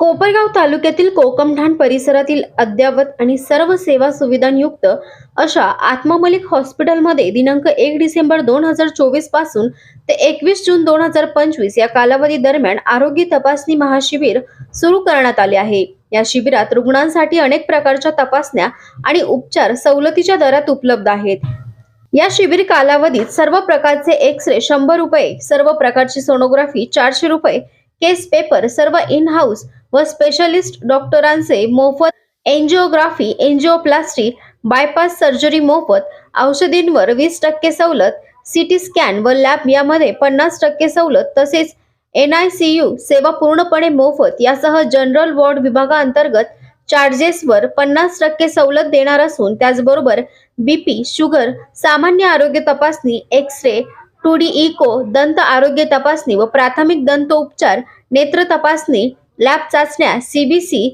कोपरगाव तालुक्यातील कोकमढाण परिसरातील अद्ययावत आणि सर्व सेवा सुविधांयुक्त अशा आत्मामलिक हॉस्पिटलमध्ये दिनांक एक डिसेंबर दोन हजार चोवीसपासून ते एकवीस जून दोन हजार पंचवीस या कालावधी दरम्यान आरोग्य तपासणी महाशिबिर सुरू करण्यात आले आहे. या शिबिरात रुग्णांसाठी अनेक प्रकारच्या तपासण्या आणि उपचार सवलतीच्या दरात उपलब्ध आहेत. या शिबिर कालावधीत सर्व प्रकारचे एक्स रे शंभर रुपये सर्व प्रकारची सोनोग्राफी चारशे रुपये केस पेपर सर्व इन हाऊस व स्पेशलिस्ट डॉक्टरांचे मोफत एन्जिओग्राफी एन्जिओप्लास्टी बायपास सर्जरी मोफत औषधींवर वीस टक्के सवलत सिटी स्कॅन व लॅब यामध्ये पन्नास टक्के सवलत तसेच एन आय सी यू सेवा पूर्णपणे मोफत यासह जनरल वॉर्ड विभागाअंतर्गत चार्जेसवर पन्नास टक्के सवलत देणार असून त्याचबरोबर बीपी शुगर सामान्य आरोग्य तपासणी X ray two D echo दंत आरोग्य तपासणी व प्राथमिक दंत उपचार नेत्र तपासणी लॅब चाचण्या सीबीसी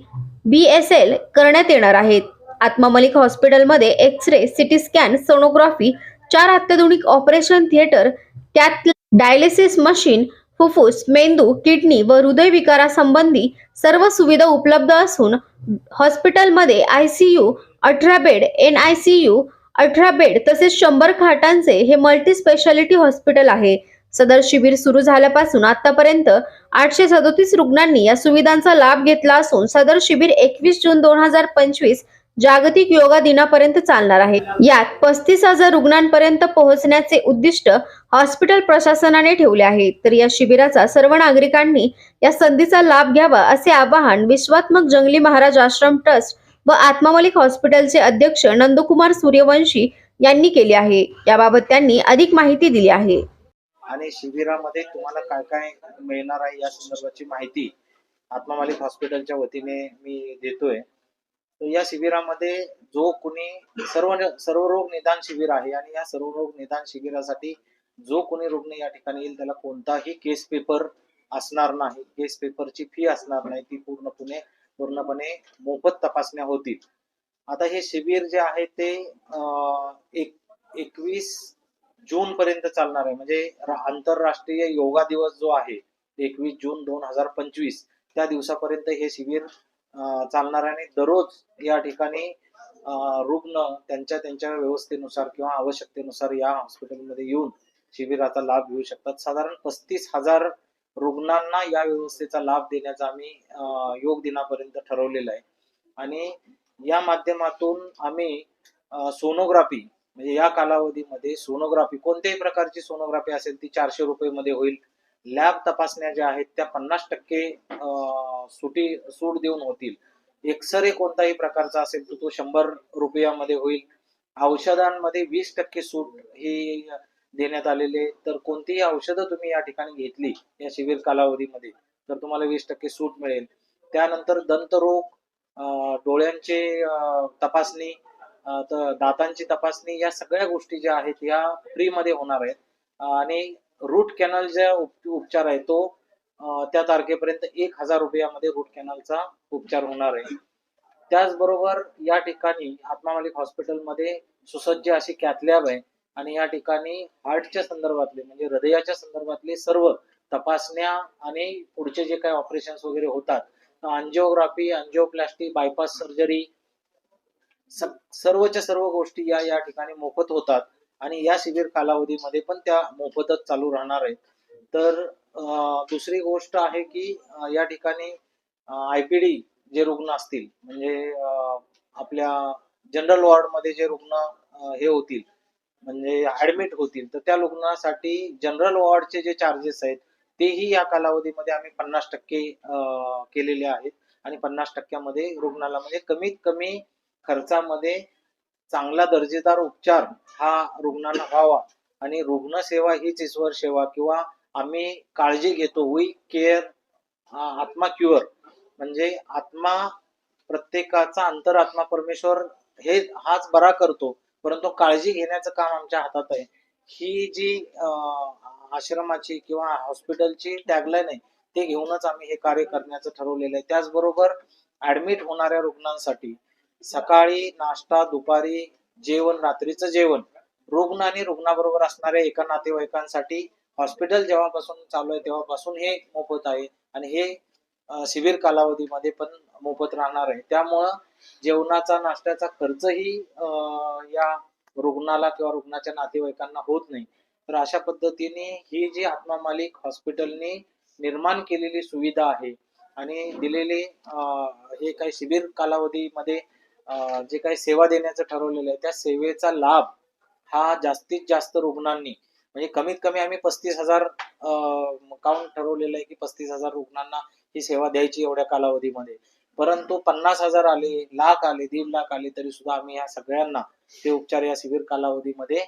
बी एस एल करण्यात येणार आहेत. आत्मामलिक हॉस्पिटलमध्ये X ray CT scan sonography चार अत्याधुनिक ऑपरेशन थिएटर त्यात डायलिसिस मशीन फुफ्फुस मेंदू किडनी व हृदयविकारासंबंधी सर्व सुविधा उपलब्ध असून हॉस्पिटलमध्ये आय सी यू अठरा bed N I C U अठरा बेड तसेच शंभर खाटांचे हे मल्टी स्पेशालिटी हॉस्पिटल आहे. सदर शिबिर सुरू झाल्यापासून आतापर्यंत आठशे सदोतीस रुग्णांनी या सुविधांचा लाभ घेतला असून सदर शिबिर एकवीस जून दोन हजार पंचवीस जागतिक योगा दिनापर्यंत चालणार आहे. यात पस्तीस हजार रुग्णांपर्यंत पोहोचण्याचे उद्दिष्ट हॉस्पिटल प्रशासनाने ठेवले आहे. तर या शिबिराचा सर्व नागरिकांनी या संधीचा लाभ घ्यावा असे आवाहन विश्वात्मक जंगली महाराज आश्रम ट्रस्ट व आत्मामलिक हॉस्पिटलचे अध्यक्ष नंदकुमार सूर्यवंशी यांनी केले आहे. याबाबत त्यांनी अधिक माहिती दिली आहे. आणि शिबिरामध्ये तुम्हाला काय काय मिळणार आहे या संदर्भाची माहिती आत्मामालिक हॉस्पिटलच्या वतीने मी देतोय. तर या शिबिरामध्ये जो कुणी सर्व सर्व रोग निदान शिबिर आहे आणि या सर्व रोग निदान शिबिरासाठी जो कोणी रुग्ण या ठिकाणी येईल त्याला कोणताही केस पेपर असणार नाही. केस पेपरची फी असणार नाही. ती पूर्णपणे पूर्णपणे मोफत तपासण्या होतील. आता हे शिबिर जे आहे ते एक एकवीस जून पर्यंत चालणार आहे. म्हणजे आंतरराष्ट्रीय योगा दिवस जो आहे एकवीस जून दोन हजार पंचवीस त्या दिवसापर्यंत हे शिबिर चालणार आहे आणि दररोज या ठिकाणी रुग्ण त्यांच्या त्यांच्या व्यवस्थेनुसार किंवा आवश्यकतेनुसार या हॉस्पिटलमध्ये येऊन शिबिराचा लाभ घेऊ शकतात. साधारण पस्तीस हजार रुग्णांना या व्यवस्थेचा लाभ देण्याचा आम्ही योग दिनापर्यंत ठरवलेलं आहे. आणि या माध्यमातून आम्ही सोनोग्राफी म्हणजे या कालावधीमध्ये सोनोग्राफी कोणत्याही प्रकारची सोनोग्राफी असेल ती चारशे रुपये मध्ये होईल. लॅब तपासण्या ज्या आहेत त्या पन्नास टक्के अं, सुटी सूट देऊन होतील. एक्सरे कोणताही प्रकारचा असेल तर तो शंभर रुपयामध्ये होईल. औषधांमध्ये वीस टक्के सूट ही देण्यात आलेले तर कोणतीही औषधं तुम्ही या ठिकाणी घेतली या शिबिर कालावधीमध्ये तर तुम्हाला वीस टक्के सूट मिळेल. त्यानंतर दंतरोग डोळ्यांचे तपासणी तर दातांची तपासणी या सगळ्या गोष्टी ज्या आहेत या फ्री मध्ये होणार आहेत. आणि रूट कॅनल ज्या उपचार आहे तो त्या तारखेपर्यंत एक हजार रुपयामध्ये रूट कॅनलचा उपचार होणार आहे. त्याचबरोबर या ठिकाणी आत्मामालिक हॉस्पिटलमध्ये सुसज्ज अशी कॅथलॅब आहे. आणि या ठिकाणी हार्टच्या संदर्भातले म्हणजे हृदयाच्या संदर्भातले सर्व तपासण्या आणि पुढचे जे काही ऑपरेशन्स वगैरे होतात अंजिओग्राफी अंजिओप्लास्टी बायपास सर्जरी सर्वच्या सर्व गोष्टी या या ठिकाणी मोफत होतात. आणि या शिबिर कालावधीमध्ये पण त्या मोफतच चालू राहणार आहेत. तर दुसरी गोष्ट आहे की या ठिकाणी आयपीडी जे रुग्ण असतील म्हणजे आपल्या जनरल वॉर्डमध्ये जे रुग्ण हे होतील म्हणजे ऍडमिट होतील तर त्या रुग्णासाठी जनरल वॉर्डचे जे चार्जेस आहेत तेही या कालावधीमध्ये आम्ही पन्नास टक्के अं, केलेले आहेत. आणि पन्नास टक्क्यामध्ये रुग्णाला म्हणजे कमीत कमी खर्चामध्ये चांगला दर्जेदार उपचार हा रुग्णाला व्हावा. आणि रुग्णसेवा हीच ईश्वर सेवा किंवा आम्ही काळजी घेतो. वी केअर आत्मा क्युअर म्हणजे आत्मा प्रत्येकाचा अंतरात्मा परमेश्वर हे हाच बरा करतो. परंतु काळजी घेण्याचं काम आमच्या हातात आहे. ही जी आश्रमाची किंवा हॉस्पिटलची टॅगलाईन आहे ते घेऊनच आम्ही हे कार्य करण्याचं ठरवलेलं आहे. त्याचबरोबर ऍडमिट होणाऱ्या रुग्णांसाठी सकाळी नाश्ता दुपारी जेवण रात्रीचं जेवण रुग्ण आणि रुग्णाबरोबर असणाऱ्या एका नातेवाईकांसाठी हॉस्पिटल जेव्हापासून चालू आहे तेव्हापासून हे मोफत आहे. आणि हे शिबिर कालावधीमध्ये पण मोफत राहणार आहे. त्यामुळं जेवणाचा नाश्त्याचा खर्चही या रुग्णाला किंवा रुग्णाच्या नातेवाईकांना होत नाही. तर अशा पद्धतीने ही जी आत्मा मालिक हॉस्पिटलने निर्माण केलेली सुविधा आहे आणि दिलेले अं, हे काही शिबिर कालावधीमध्ये जे काही सेवा देण्याचं ठरवलेलं आहे त्या सेवेचा लाभ हा जास्तीत जास्त रुग्णांनी म्हणजे कमीत कमी आम्ही पस्तीस हजार काउंट ठरवलेलं आहे की पस्तीस हजार रुग्णांना ही सेवा द्यायची एवढ्या कालावधीमध्ये. परंतु पन्नास हजार आले लाख आले दीड लाख आले तरी सुद्धा आम्ही या सगळ्यांना ते उपचार या शिबिर कालावधीमध्ये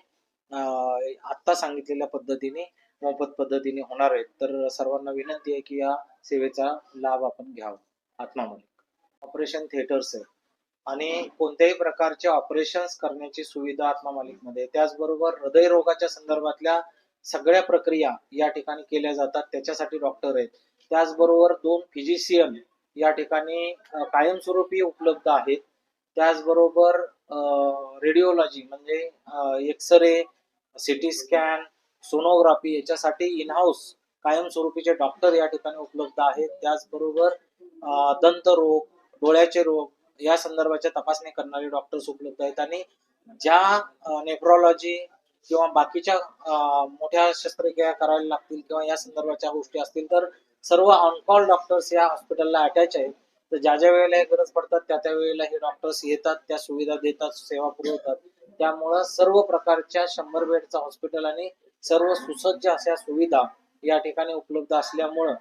आता आत्ता सांगितलेल्या पद्धतीने मोफत पद्धतीने होणार आहेत. तर सर्वांना विनंती आहे की या सेवेचा लाभ आपण घ्यावा. मालिक. ऑपरेशन थिएटर्स आहे. आणि कोणत्याही प्रकारचे ऑपरेशन्स करण्याची सुविधा आत्मा मालिकमध्ये त्याचबरोबर हृदयरोगाच्या संदर्भातल्या सगळ्या प्रक्रिया या ठिकाणी केल्या जातात. त्याच्यासाठी डॉक्टर आहेत. त्याचबरोबर दोन फिजिशियन या ठिकाणी कायमस्वरूपी उपलब्ध आहेत. त्याचबरोबर रेडिओलॉजी म्हणजे X ray CT scan sonography याच्यासाठी इन हाऊस कायमस्वरूपीचे डॉक्टर या ठिकाणी उपलब्ध आहेत. त्याचबरोबर दंत दंतरोग डोळ्याचे रोग या संदर्भाच्या तपासणी करणारे डॉक्टर्स उपलब्ध आहेत. आणि ज्या नेफ्रॉलॉजी किंवा बाकीच्या मोठ्या शस्त्रक्रिया करायला लागतील किंवा या संदर्भाच्या गोष्टी असतील तर सर्व ऑनकॉल डॉक्टर्स या हॉस्पिटलला अटॅच आहेत. तर ज्या ज्या वेळेला हे गरज पडतात त्या त्या वेळेला हे डॉक्टर्स येतात त्या सुविधा देतात सेवा पुरवतात. त्यामुळं सर्व प्रकारच्या शंभर बेडचं हॉस्पिटल आणि सर्व सुसज्ज अशा सुविधा या ठिकाणी उपलब्ध असल्यामुळं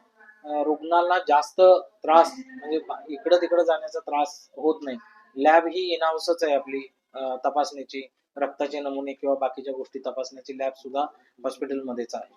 रुग्णांना जास्त त्रास म्हणजे इकडं तिकडं जाण्याचा त्रास होत नाही. लॅब ही इनहाऊसच आहे आपली तपासण्याची तपासणीची रक्ताचे नमुने किंवा बाकीच्या गोष्टी तपासण्याची लॅब सुद्धा हॉस्पिटलमध्येच आहे.